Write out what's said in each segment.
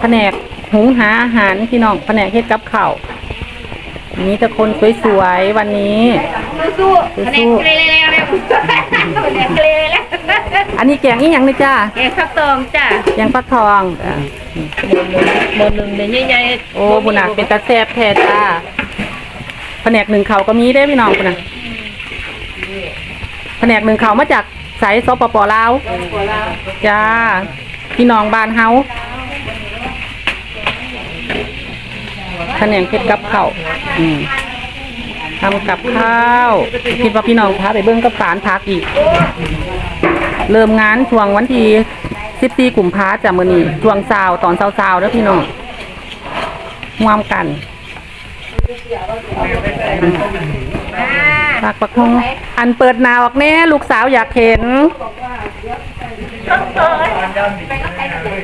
แผนกหุงหาอาหารพี่น้องแผนกเฮ็ดกับข้าวมีแต่คนสวยๆวันนี้สู้ๆคะแนนเกลเร็วๆเร็วคะแนนเกลเร็วอันนี้แกงอีหยังนี่จ้าแกงข้าวตองจ้ะแกงฟักทองจ้ะหมดหนึ่งเนี่ยใหญ่ๆโอ้บุญนักเป็นตาแซ่บแท้จ้าแผนกหนึ่งเขาก็มีได้อพี่น้องบุญนักแผนกหนึ่งเขามาจากสายสปปลาวจ้า พี่น้องบ้านเฮาแผนกเฮ็ดกับข้าวอืมทำกับข้าวคิดว่าพี่น้องพาไปเบิ้งกับสารพักอีก เริ่มงานช่วงวันที่14กุมภาจ้ะมือนี้ช่วงเช้าตอนเช้าๆเด้อพี่น้องร่วมกันฝากปักทงอันเปิดหนาออกแน่ลูกสาวอยากเห็น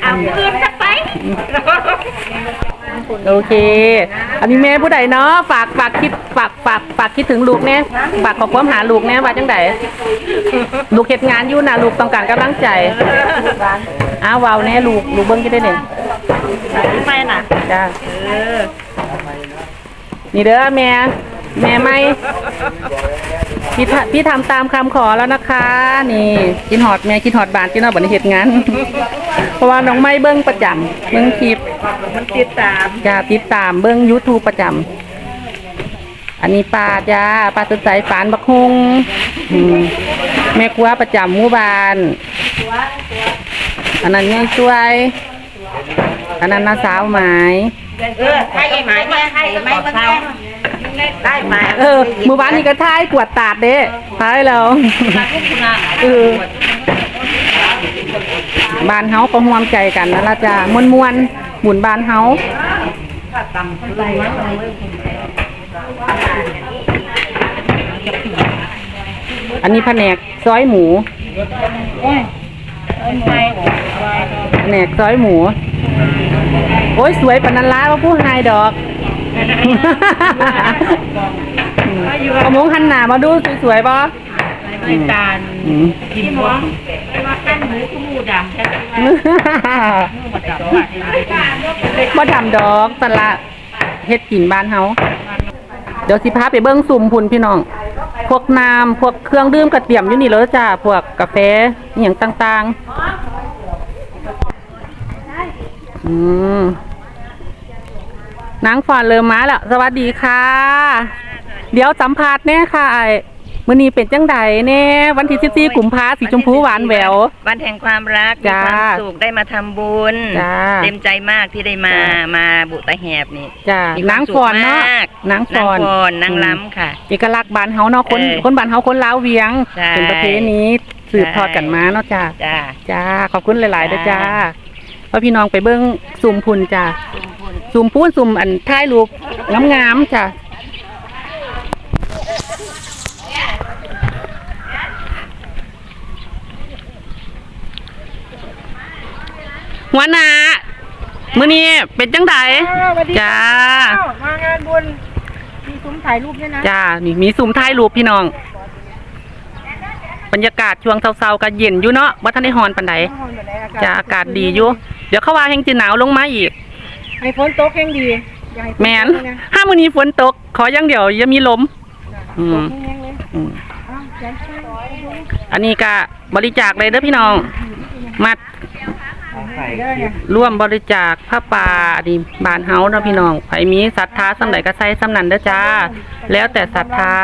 เอาคืนสักไปโอเค อันนี้แม่ผู้ใดเนาะฝากฝากคิดฝากฝากฝากคิดถึงลูกแน่ฝากขอความหาลูกแน่ว่าจังไดลูกเฮ็ดงานอยู่นะลูกต้องการกำลังใจอ้าวเว้าวแน่ลูกลูกเบิ่งกี่ได้เนี่ยไม่น่ะจ้าเออนี่เด้อแม่แม่ไม่ พี่ทะพี่ทำตามคำขอแล้วนะคะ นี่กินหอดแม่กินหอดบานกินหอดบันเฮ็ดงานเพราะว่าน้องไม่เบิ้งประจำเบิ้งคลิปมันติดตามจะติดตามเบิ้ง YouTube ประจำอันนี้ปลาจ้าปลาสดใสฝานบักฮุงอืมแม่ครัวประจำหมู่บ้านอันนั้นยายช่วยอันนั้นน้าสาวหมายเออให้ไอ้หมายเนี่ยให้ไอ้ไม้มัน ได้ไหมเออหมู่บ้านนี่ก็ท้ายกวดตาดเด้ท้ายแล้วเออบ้านเฮาก็ร่วมใจกันนั่นละจ้ามวนมวนๆหมุนบ้านเฮาอันนี้แผนกซอยหมูแผนกซอยหมู โอ้ยสวยปานนันล้าว่าผู้ไฮดอก เอามงหันหน้ามาดูสวยๆป่ะไม่ตาลกินหมอไม่ว่าขั้นหมูขมูดำใช่ไหมบ่ทำดอกสละเฮ็ดกินบ้านเฮาเดี๋ยวสิพาไปเบิ้งสุ่มพุ่นพี่น้อง พวกน้ำพวกเครื่องดื่มกระเตรียมอยู่นี่เลยจ้า พวกกาแฟอหย่างต่างๆ อืม นางฟอนเริ่มมาแล้ว สวัสดีค่ะ เดี๋ยวสัมภาษณ์แน่ค่ะไอ้มื้อนี้เป็นจังใดแน่วันที่ 14กุมภาสีชมพูหวานแหวว วันแห่งความรักมีจ้าความสุขได้มาทำบุญจ้าเต็มใจมากที่ได้มาจ้ามาบุตรแหบนี่จ้ามีควานางมสุฟขอนเนาะมากนางฟนางอน ฟอนนางอืมล้ำค่ะ เอกลักษณ์บ้านเฮาเนาะคนเออคนบ้านเฮาคนลาวเวียง ใช่เป็นประเพณีสืบทอดกันมาเนาะจ้าจ้า จ้าขอบคุณหลายๆเด้อจ้าจ้าพ่อพี่น้องไปเบิ่งซุ่มพุ่นจ้า ซุ่มพูนซุ่มอันท้ายรูปงามๆจ้าหัวหน้ามื้อนี้เป็นจังไดจ้า มางานบุญมีซุ้มถ่ายรูปด้วยนะ จ้า นี่มีซุ่มท้ายรูปพี่น้อง บรรยากาศช่วงเช้าๆก็เย็นอยู่เนาะว่าท่านได้ฮอนปานใดห้องแบบไหนอากาศจะอากาศดีอยู่ เดี๋ยวเขาว่าแห้งจะหนาวลงมาอีก ให้ฝนตกแห้งดีอย่าให้ฝแมนตกะห้ามื้อนี้ฝนตก ขออย่างเดียวอย่ามีลม อืม ตกแห้งๆเลยอืมอ้าวแขนข้างอันนี้ก็บริจาคเลยเด้อพี่น้อง มัดเด้อเนี่ยร่วมบริจาคผ้าป่าอันนี้บ้านเฮาเนาะพี่น้องใครมีศรัทธาสำใดก็ใส่สำนั้นเด้อจ้า แล้วแต่ศรัทธา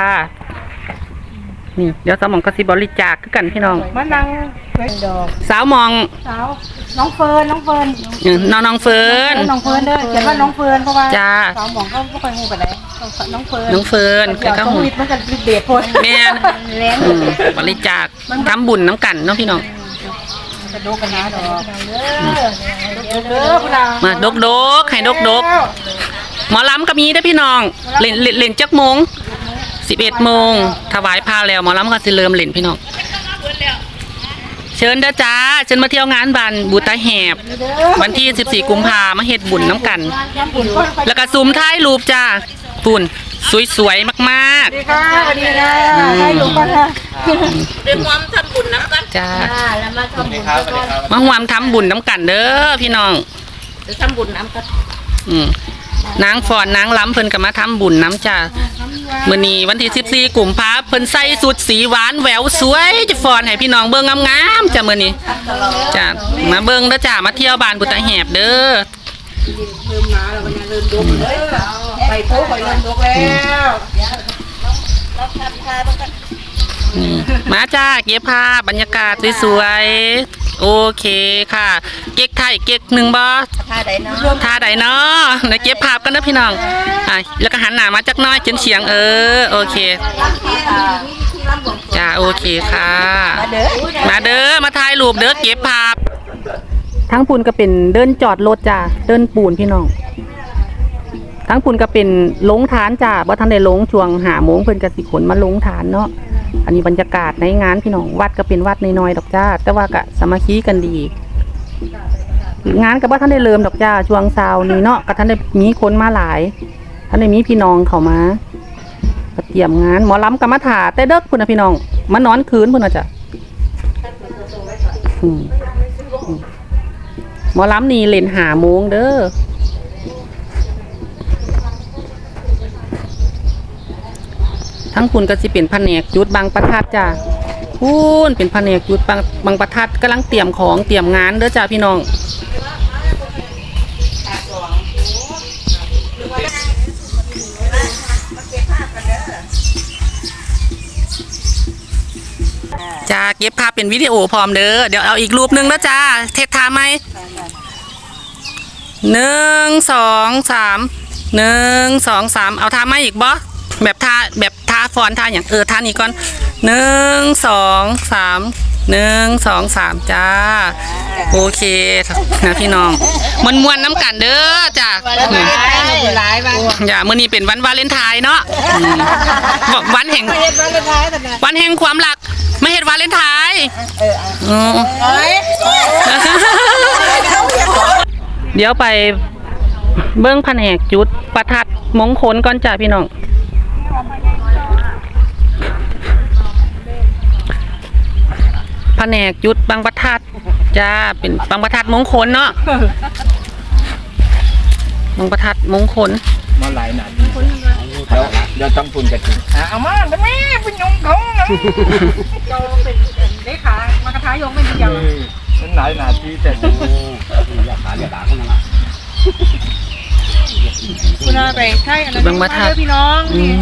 นี่ เดี๋ยวสมองก็สิบริจาคคือกันพี่น้องมานั่งสวยดอก สาวหมองสาว น้องเฟิร์นน้องเฟิร์นน้องน้องเฟิร์นน้องเฟิร์นเด้อเขียนว่าน้องเฟิร์นเพราะว่าจ้าสาวหมองก็ไม่ค่อยงูไปไหนน้องเฟิร์นน้องเฟิร์นเดี๋ยวก็ต้องหูวิทย์มันจะรีบเดทโพดแม่นแรงอืมบริจาคทำบุญน้ำกันเนาะพี่น้องจะดูกันนะดอกเด้อเด้อพวกเรามาดกดกให้ดกดกหมอลำก็มีได้อพี่น้องเล่นเล่นเล่นจักโมงสิบเอ็ดโมงถวายพาแล้วหมอลำก็สิเริ่มเล่นพี่น้อง เชิญเด้อจ้าเชิญมาเที่ยวงานบันบูตาแหบ วันที่ 14 กุมภามาเฮ็ดบุญน้ำกันทำบุญก็ไปแล้วก็ซุมท้ายรูปจ้าปุ่นสวยๆมากดีค่ะสวัสดีค่ะให้หลวงพ่อค่ะๆจ้าอ่าแล้วมาทำบุญก็มาหวามทำบุญน้ำกันเด้อพี่น้องจะทำบุญน้ำก็อืม นางฟอนนางล้ำเพิ่นก็มาทำบุญน้ำจ้ามื้อนี้วันที่ 14กุมภาเพิ่นใส่สุดสีหวานแหววสวยจะฟอนให้พี่น้องเบิ่งงามๆจ้ามื้อนี้จ้ามาเบิ่งเด้อจ้ามาเที่ยวบ้านบุตรแหบเด้อไปโพไปเริ่มดกแล้ว อืมมาจ้าเก็บภาพบรรยากาศสวยๆ โอเคค่ะ เก๊กไทยเก๊กหนึ่งบ่ท่าใดเนาะท่าใดเนาะเดี๋ยวเก็บภาพกันนะพี่น้องอะแล้วก็หันหน้ามาจักหน้อยเฉียงเฉียงๆเออ โอเค จ้าโอเคค่ะ มาเด้อ มาถ่ายรูปเด้อเก็บภาพ ทั้งปูนก็เป็นเดินจอดรถจ้า เดินปูนพี่น้องทั้งปูนก็เป็นลงฐานจ้าบ่ทันได้ลงช่วงหาโมงเพิ่นก็สิขนมาลงฐานเนาะ อันนี้บรรยากาศในงานพี่น้องวัดก็เป็นวัดน้อยๆดอกจ้า แต่ว่าก็สามัคคีกันดี งานก็บ่ทันได้เริ่มดอกจ้าช่วงเช้านี้เนาะก็ทันได้มีคนมาหลายทันได้มีพี่น้องเข้ามาเตรียมงานหมอลำก็มาถาแต่เด็กพุ่นนะพี่น้องมานอนคืนพุ่นนะจ้ะอืมอืมหมอลำนี่เล่นหาโมงเด้อ ทั้งคุณก็สิเป็นแผนกจุดบางประทัดจ้ะพูนเป็นแผนกจุดบางบางประทัดกำลังเตรียมของเตรียมงานเด้อจ้าพี่น้องจ้าเก็บภาพเป็นวิดีโอพร้อมเด้อเดี๋ยวเอาอีกรูปหนึงแล้วจ้าเทสทาไหมหนึ่งสองสามหนึ่งสองสามเอาทาไหมอีกบ่ แบบทาแบบทาฟอนทาอย่างเออทานี่ก่อนหนึ่งสองสามหนึ่งสองสามจ้า โอเคนะพี่น้องมวนมวนๆน้ำกันเด้อจ้าหลายวันอย่ามื้อนี้เป็นวันวาเลนไทน์เนาะอืมวันแห่งเฮ็ดวันละท้ายแต่นะวันแห่งความรักไม่เห็นวาเลนไทน์อืมเอ้ยเดี๋ยวไปเบิ้งแผนกจุดประทัดมงคลก่อนจ้าพี่น้อง ผนกจุดบางประทัดจ้าเป็นบางประทัดมงคลเนาะบางประทัดมงคลมาหลายหนาทีเดี๋ยวเดี๋ยวต้องทุนกันจริงอะเอามาทำไมเป็นยงเขานะเราเป็นเลขามากระทายงไม่มีเดียวมันหลายหนาทีแต่ดูคุณอาไปใช่อันนั้นบางประทัดเด้อพี่น้องอืนี่ม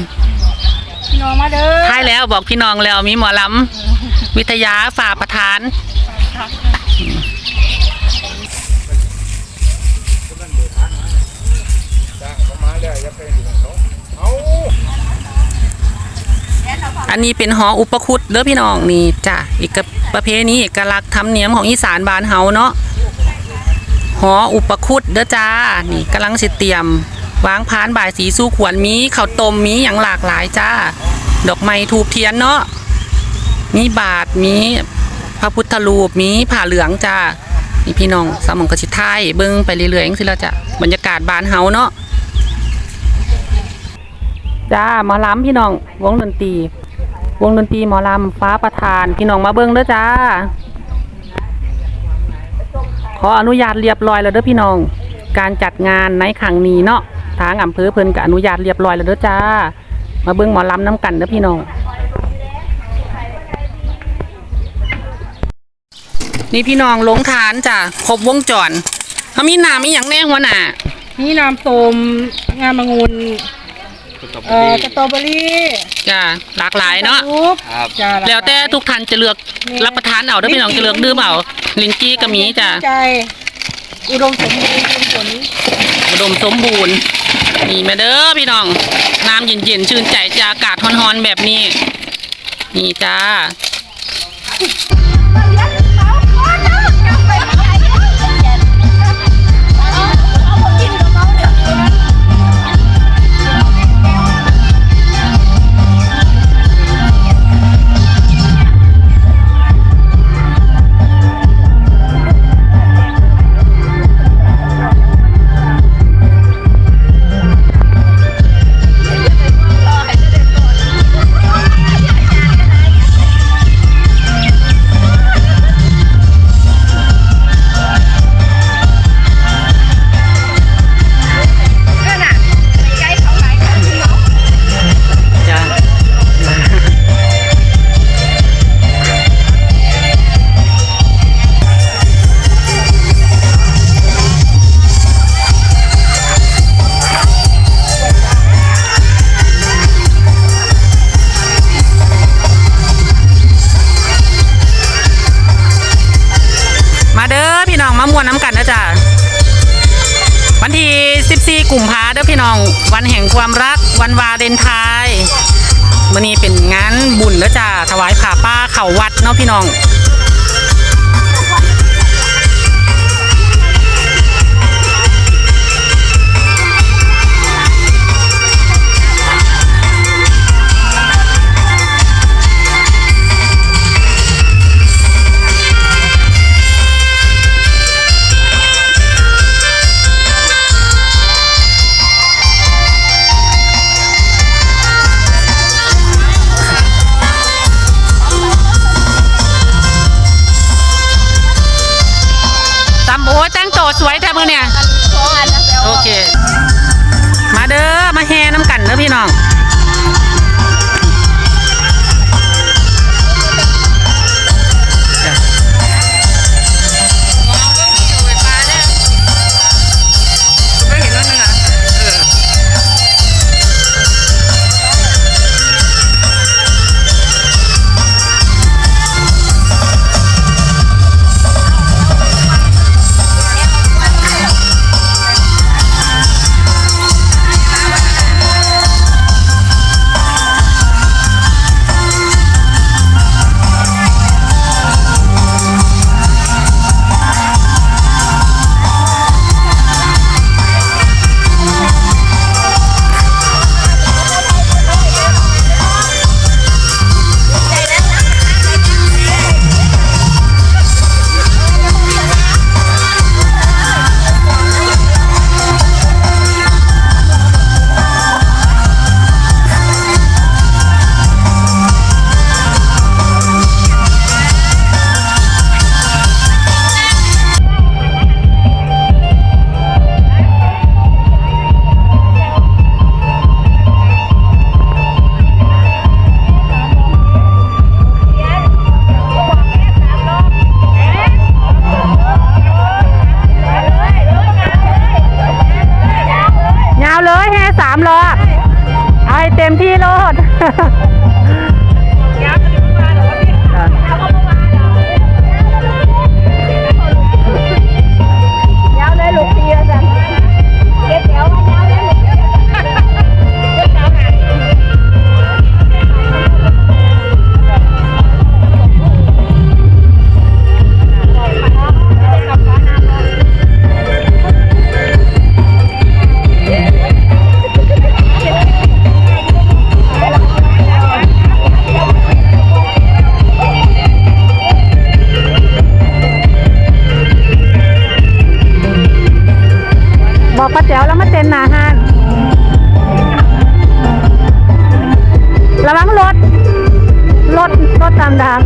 พี่น้องมาเด้อท้ายแล้วบอกพี่น้องแล้วมีหมอลำ วิทยาฝ่าประธาน อันนี้เป็นหออุปคุตเด้อพี่น้องนี่จ้ะอีกประเพณีเอกลักษณ์ธรรมเนียมของอีสานบ้านเฮาเนาะหออุปคุตเด้อจ้า นี่กำลังสิเตรียมวางพานบ่ายสีสู้ขวัญมีข้าวต้มมีอย่างหลากหลายจ้า ดอกไม้ทูบเทียนเนาะ มีบาทมีพระพุทธรูปมีผ้าเหลืองจ้านี่พี่น้องสามองกระชิไทยเบิ่งไปเรื่อยๆจังซี่แล้วจ้ะบรรยากาศบานเฮาเนาะจ้าหมอลำพี่น้องวงดนตรี วงดนตรีหมอลำฟ้าประธาน พี่น้องมาเบิ้งเด้อจ้า ขออนุญาตเรียบร้อยแล้วเด้อพี่น้อง การจัดงานในครั้งนี้เนาะทางอำเภอเพิ่นก็อนุญาตเรียบร้อยแล้วเด้อจ้า มาเบิ้งหมอลำน้ำกันเด้อพี่น้อง นี่พี่น้องลงทานจ้ะครบวงจรเขามีน้ำมีอย่างแน่หัวหน้านี่น้ำส้มงามงุนเอ่อสตรอเบอรี่จ้ะหลากหลายเนาะรูปจ้าแล้วแต่ทุกท่านจะเลือกรับประทานเอาเด้อพี่น้องจะเลือกดื่มเอาลินจี้ก็มีจ้ะใจอุดมสมบูรณ์ผลอุดมสมบูรณ์นี่มาเด้อพี่น้องน้ำเย็นๆชื่นใจจากอากาศร้อนๆแบบนี้ นี่จ้า อง วันแห่งความรักวันวาเลนไทน์มื่นี้เป็นงานบุญแล้วจ้าถวายผ้าป้าเข่าวัดเนาะพี่น้อง รถ รถ รถตามดาง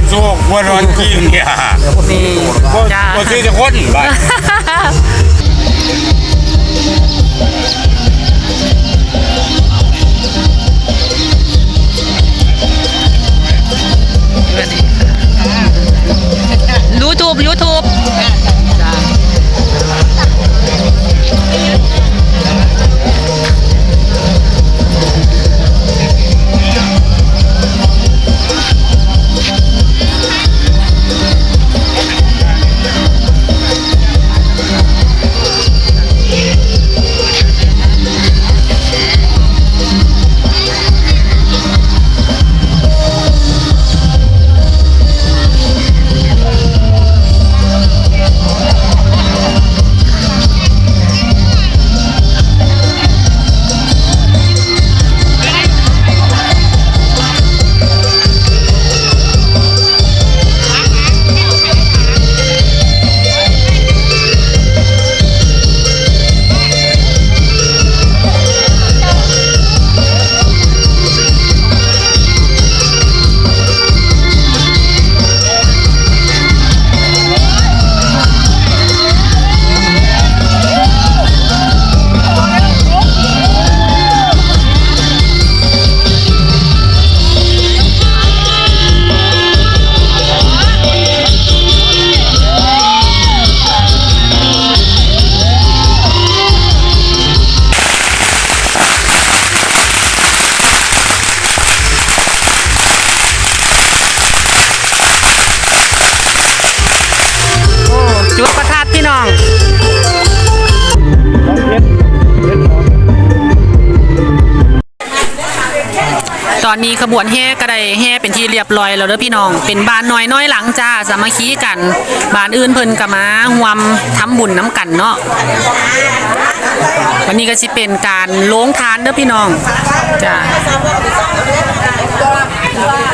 นแช่งโซ่วัวนอนกินเนี่ยนี่จ้าบ่ซื้อจะคนบ้านยูทูบยูทูบ อนนี้ขบวนแห่ก็ได้แห่เป็นที่เรียบร้อยแล้วเด้อพี่น้อง เป็นบ้านน้อยน้อยหลังจ้าสามัคคีกันบ้านอื่นเพิ่นก็มาร่วมทำบุญน้ำกันเนาะวันนี้ก็สิเป็นการโล้งทานเด้อพี่น้องจ้า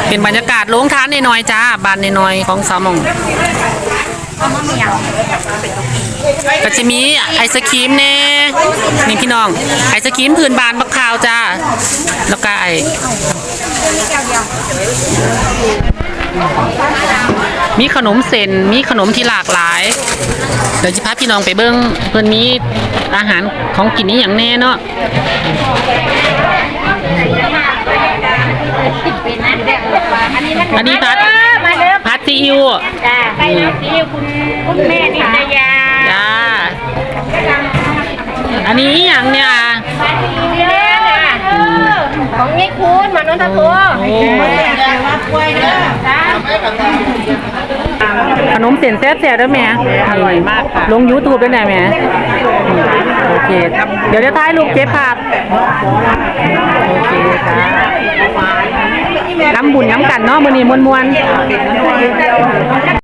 เป็นบรรยากาศโล้งทานน้อยๆจ้าบ้านน้อยๆของสามอง ก็จะมีไอศครีมแน่นี่พี่น้อง ไอศครีมพื้นบ้านบักขาวจ้า แล้วก็ไอมีขนมเส้นมีขนมที่หลากหลาย เดี๋ยวจะพาพี่น้องไปเบิ้งเพื่อนมีอาหารของกินนี้อย่างแน่เนาะอันนี้พัดมาเด้อพัดซีอิ๊วจ้าไปแล้วสิคุณคุณแม่นิตยาจ้า อันนี้อหย่างเนี่ยเด้อของยายคุณมานนทโพโอ้ขนมเส้นแซ่บๆด้วยแม่อร่อยมากค่ะ ลงยูทูบด้วยนะแม่อืมโอเคเดี๋ยวจะถ่ายรูปเก็บภาพโอเคค่ะน้ำบุญน้ำกันเนาะมื้อนี้มวนๆ